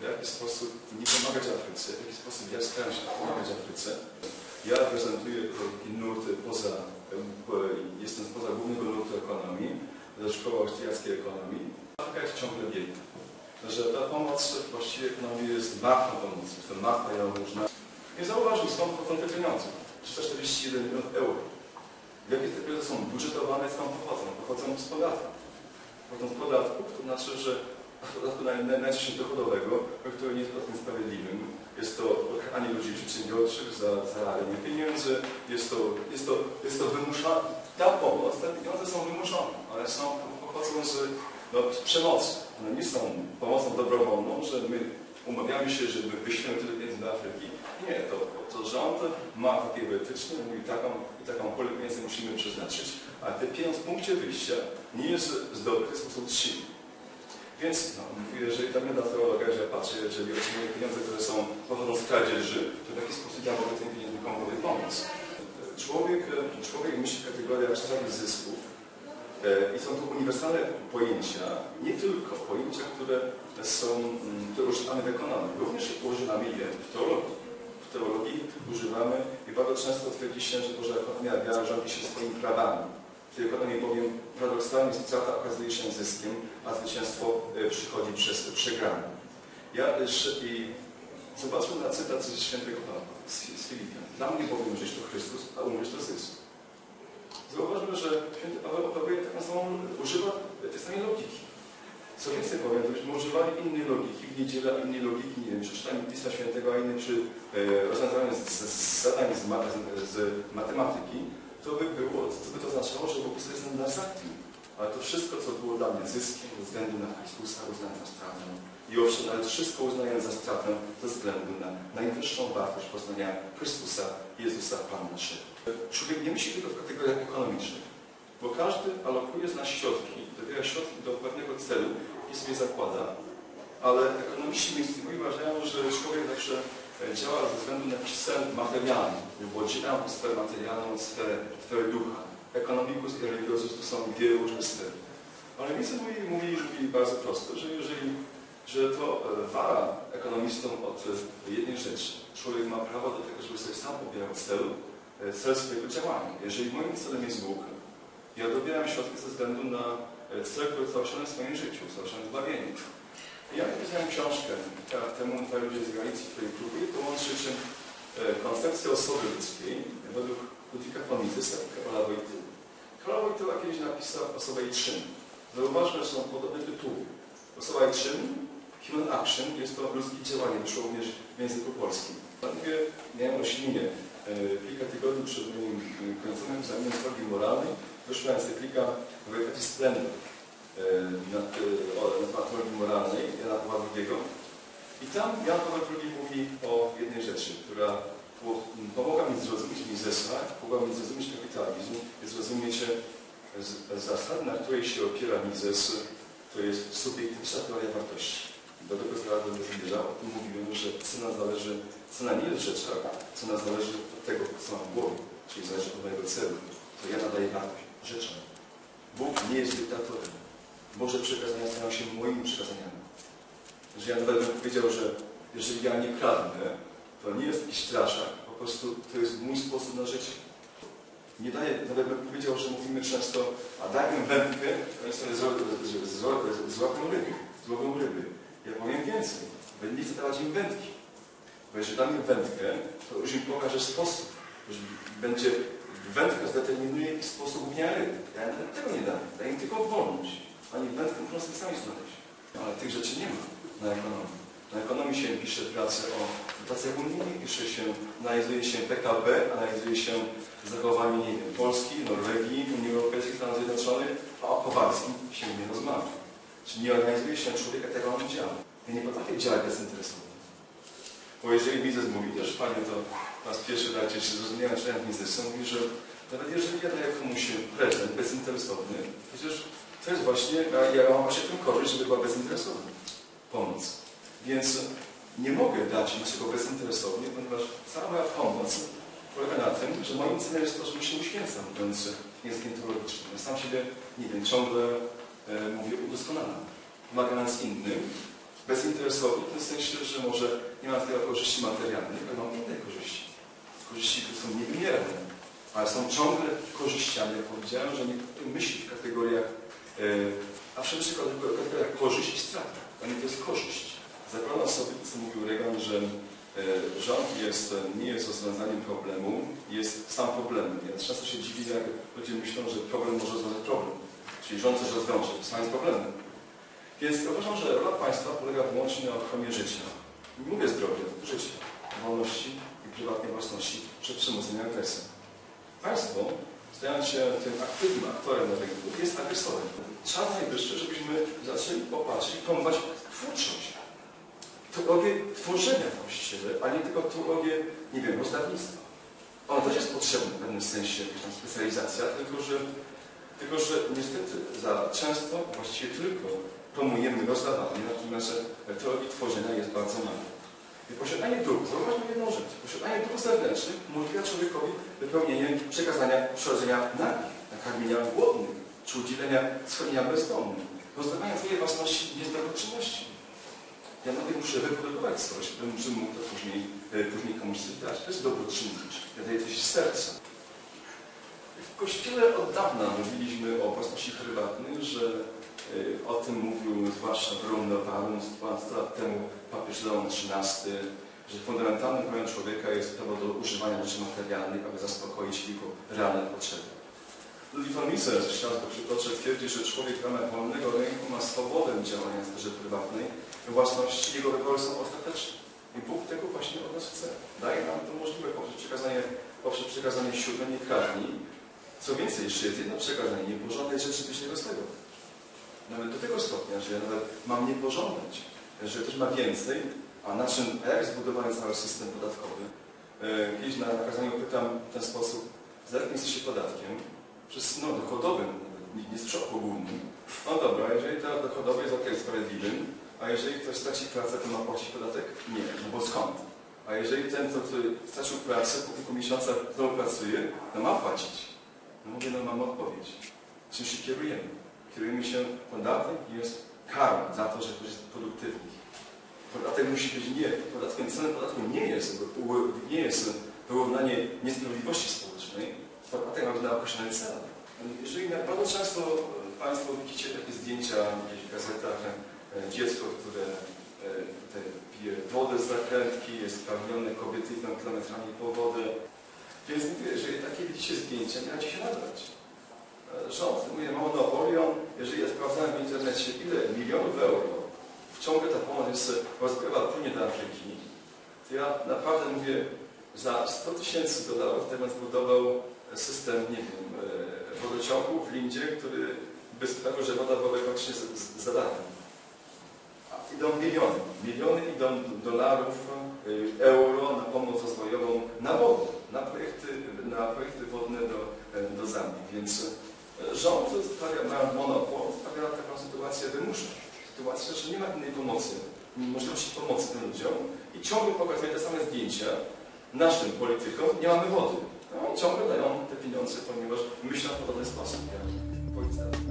w jaki sposób nie pomagać Afryce, w jaki sposób ja staram się pomagać Afryce. Ja reprezentuję taki nurt poza, jestem spoza głównego nurtu ekonomii, ze Szkoły Austriackiej Ekonomii. Afryka jest ciągle biedna. Że ta pomoc właściwie ekonomii jest martwą pomocą, jest to martwa ją można. Nie zauważył skąd pochodzą te pieniądze. 341 milionów euro. W te pieniądze są budżetowane, skąd pochodzą? Pochodzą z podatków. Pochodzą z podatków, to znaczy, że podatku naj- naj- najczęściej dochodowego, który nie jest podatkiem sprawiedliwym. Jest to karanie ludzi przedsiębiorczych za zarabianie pieniędzy. Jest to, jest to, jest to wymuszane. Ta pomoc, te pieniądze są wymuszone. One są, pochodzą z, no, z przemocy. One nie są pomocą dobrowolną, że my umawiamy się, żeby wyślemy tyle pieniędzy do Afryki. Nie, to, to rząd ma takie wytyczne, mówi taką i taką pulę pieniędzy musimy przeznaczyć, a te pieniądze w punkcie wyjścia nie jest zdobyty w sposób uczciwy. Więc no, jeżeli ta mnie teologia, że patrzę, jeżeli otrzymuję pieniądze, które są pochodzą z kradzieży, to w jaki sposób ja mogę tym pieniędzmi komuś pomóc? Człowiek, człowiek myśli w kategoriach stałych zysków e, i są to uniwersalne pojęcia, nie tylko pojęcia, które są mm, które używamy w ekonomii, również używamy je w teologii. W teologii używamy i bardzo często twierdzi się, że Boża ekonomia wiara rządzi się swoimi prawami. Tej ekonomii bowiem paradoksalnie strata okazuje się zyskiem, a zwycięstwo e, przychodzi przez przegraną. Ja też i zobaczmy na cytat ze świętego Pawła z, z Filipian. Dla mnie bowiem żyć to Chrystus, a umrzeć to zysk. Zauważmy, że święty Paweł operuje taką samą, używa tej samej logiki. Co więcej powiem, gdybyśmy używali innej logiki w niedzielę, innej logiki, nie wiem, przy czytaniu Pisma Świętego, a innej przy e, z, z, z zadań z, z, z matematyki, to by, było, to by to oznaczało, że Bóg jest na ostatnim. Ale to wszystko, co było dla mnie zyskiem, ze względu na Chrystusa, uznałem za stratę. I owszem, ale wszystko uznaję za stratę ze względu na najwyższą wartość poznania Chrystusa, Jezusa, Pana naszego. Człowiek nie myśli tylko w kategoriach ekonomicznych, bo każdy alokuje z nas środki, dobiera środki do pewnego celu, jaki sobie zakłada, ale ekonomiści mainstreamowi uważają, że człowiek zawsze działa ze względu na materialny, bo dzielą sferę materialną od sfery, sfery ducha. Ekonomikus i religiozus to są dwie różne sfery. Ale widzę mówi, mówi, mówi bardzo prosto, że jeżeli że to e, wara ekonomistom od e, jednej rzeczy. Człowiek ma prawo do tego, żeby sobie sam pobierał cel, e, cel swojego działania. Jeżeli moim celem jest Bóg, ja dobieram środki ze względu na e, cel, który osiągnięty w swoim życiu, osiągnięty w zbawieniu. Ja napisałem książkę, tak temu dwa ludzie z Galicji, w której próbuję połączyć e, koncepcję osoby ludzkiej według Ludwika von Misesa i Karola Wojtyły. Karol Wojtyła kiedyś napisał osobę i czyn. Zauważmy, że są podobne tytuły. Osoba i czyn, human action, jest to ludzkie działanie, wyszło również w języku polskim. Mówię, miałem roślinie kilka tygodni przed moim e, końcowym egzaminem drogi moralnej, wyszła encyklika Wojewódzki Splendor na temat drogi moralnej Jana Pawła II. I tam Jan Paweł II mówi o jednej rzeczy, która po- pomogła mi zrozumieć Misesa, pomogła mi zrozumieć kapitalizm i zrozumieć e, z- zasady, na której się opiera Mises, to jest subiektywna teoria wartości. Do tego zaraz będę zmierzał. O tym mówiłem, że cena zależy, cena nie jest w rzeczach, cena zależy od tego, co mam w głowie, czyli zależy od mojego celu. To ja nadaję wartość rzeczom. Bóg nie jest dyktatorem. Boże przekazania stają się moimi przekazaniami. Że ja nawet bym powiedział, że jeżeli ja nie kradnę, to nie jest jakiś straszak, po prostu to jest mój sposób na życie. Nie daję, nawet bym powiedział, że mówimy często, a daj mi wędkę, oni sobie złapią ryby, ryby. Ja powiem więcej, chcę dawać im wędki. Bo jeżeli dam im wędkę, to już im pokażę sposób. Będzie, wędka zdeterminuje sposób łowienia ryby. Ja tego nie dam, daję im tylko wolność. Oni wędkę muszą sobie sami znaleźć. Ale tych rzeczy nie ma na ekonomii. Na ekonomii się pisze pracę o dotacjach unijnych, pisze się, analizuje się PKB, analizuje się zachowanie nie wiem, Polski, Norwegii, Unii Europejskiej, Stanów Zjednoczonych, a o Kowalskim się nie rozmawia. Czyli nie organizuje się człowieka tego, on działa. Ja nie potrafię działać bezinteresownie. Bo jeżeli biznes mówi też, Panie, to po raz pierwszy dajcie, czy zrozumiałem członek biznesu, mówi, że nawet jeżeli ja daję komuś prezent bezinteresowny, przecież to jest właśnie, ja, ja mam właśnie tę korzyść, żeby była bezinteresowna pomoc. Więc nie mogę dać niczego bezinteresownie, ponieważ cała moja pomoc polega na tym, że moim celem jest to, że się uświęcam, mówiąc językiem teologicznym. Ja sam siebie, nie wiem, ciągle e, mówię, udoskonala, pomagając innym, bezinteresownie, w tym sensie, że może nie mam tyle korzyści materialnych, ale mam inne korzyści. Korzyści, które są niewymierne, ale są ciągle korzyściami, jak powiedziałem, że nie myśli w kategoriach, a przede wszystkim w kategoriach korzyść i strata. Dla mnie to jest korzyść. Zakładam sobie, co mówił Reagan, że e, rząd jest, e, nie jest rozwiązaniem problemu, jest sam problemem. Ja często się dziwię, jak ludzie myślą, że problem może rozwiązać problem. Czyli rząd coś rozwiąże, to sam jest problemem. Więc uważam, że rola państwa polega wyłącznie na ochronie życia. Nie mówię zdrowia, życia, wolności i prywatnej własności przed przemocą i agresją. Państwo, stając się tym aktywnym aktorem na rynku, jest agresorem. Czas najwyższy, żebyśmy zaczęli popatrzeć i promować twórczość. Teologię tworzenia w Kościele, a nie tylko teologię, nie wiem, rozdawnictwa. Ona też jest potrzebna w pewnym sensie, jakaś tam specjalizacja, tylko że, tylko że niestety za często, właściwie tylko promujemy rozdawanie, natomiast teologii tworzenia jest bardzo mało. I posiadanie dóbr, zauważmy jedną rzecz, posiadanie dóbr zewnętrznych umożliwia człowiekowi wypełnienie przekazania przyrodzenia nagich, nakarmienia głodnych, czy udzielenia schronienia bezdomnym, rozdawania swojej własności nie z dobroczynności. Ja nawet muszę wyprodukować coś, żebym mógł to później, e, później komuś dać. To jest dobroczynność. Ja daję coś z serca. W Kościele od dawna mówiliśmy o własności prywatnej, że e, o tym mówił zwłaszcza Bruno Nowarun 12 lat papież Leon XIII, że fundamentalnym prawem człowieka jest prawo do używania rzeczy materialnych, aby zaspokoić jego realne potrzeby. Jeszcze raz go przytoczę, twierdzi, że człowiek w ramach wolnego rynku ma swobodę działania w sferze prywatnej, własności, jego wybory są ostateczne. I Bóg tego właśnie od nas chce. Daje nam to możliwe poprzez przekazanie, poprzez przekazanie siódmej nie. Co więcej, jeszcze jest jedno przekazanie, nie pożądaj rzeczy byś nie dostego. Nawet do tego stopnia, że ja nawet mam nie pożądać, że ktoś ma więcej, a na czym, a jak zbudowany cały system podatkowy? E, Kiedyś na kazaniu pytam w ten sposób, za jakim podatkiem? Przez, no, dochodowym, nie, z przodu ogólnym. No dobra, jeżeli to dochodowy jest ok, sprawiedliwym, a jeżeli ktoś straci pracę, to ma płacić podatek? Nie, no bo skąd? A jeżeli ten, kto stracił pracę, po kilku miesiącach znowu pracuje, to ma płacić. No mówię, no mamy odpowiedź. Czym się kierujemy? Kierujemy się podatek jest kara za to, że ktoś jest produktywny. Podatek musi być nie. Podatkiem, celem podatku nie jest, nie jest wyrównanie niesprawiedliwości społecznej. Podatek ma być na określony cel. Jeżeli bardzo często Państwo widzicie takie zdjęcia w gazetach, e, dziecko, które e, te pije wodę z zakrętki, jest spragnione, kobiety kilometrami po wodę. Więc mówię, jeżeli takie widzicie zdjęcia, nie macie się nabrać. E, Rząd, ma monopolią, jeżeli ja sprawdzałem w internecie, ile milionów euro wciąga ta pomoc jest rozgrywa płynie do Afryki, to ja naprawdę mówię, za 100 tysięcy dolarów teraz zbudował system, nie wiem, wodociągu w Lindzie, który by sprawił, że woda była praktycznie za darmo. A Idą miliony. Miliony idą dolarów, y, euro na pomoc rozwojową, na wodę, na projekty, na projekty wodne do, do Zambii. Więc rząd stawia, ma monopol, stawia taką sytuację wymusza. Sytuacja, że nie ma innej pomocy, możliwości pomocy tym ludziom i ciągle pokazuje te same zdjęcia naszym politykom, nie mamy wody. No, ciągle dają te pieniądze, ponieważ myślą w podobny sposób jak politycy.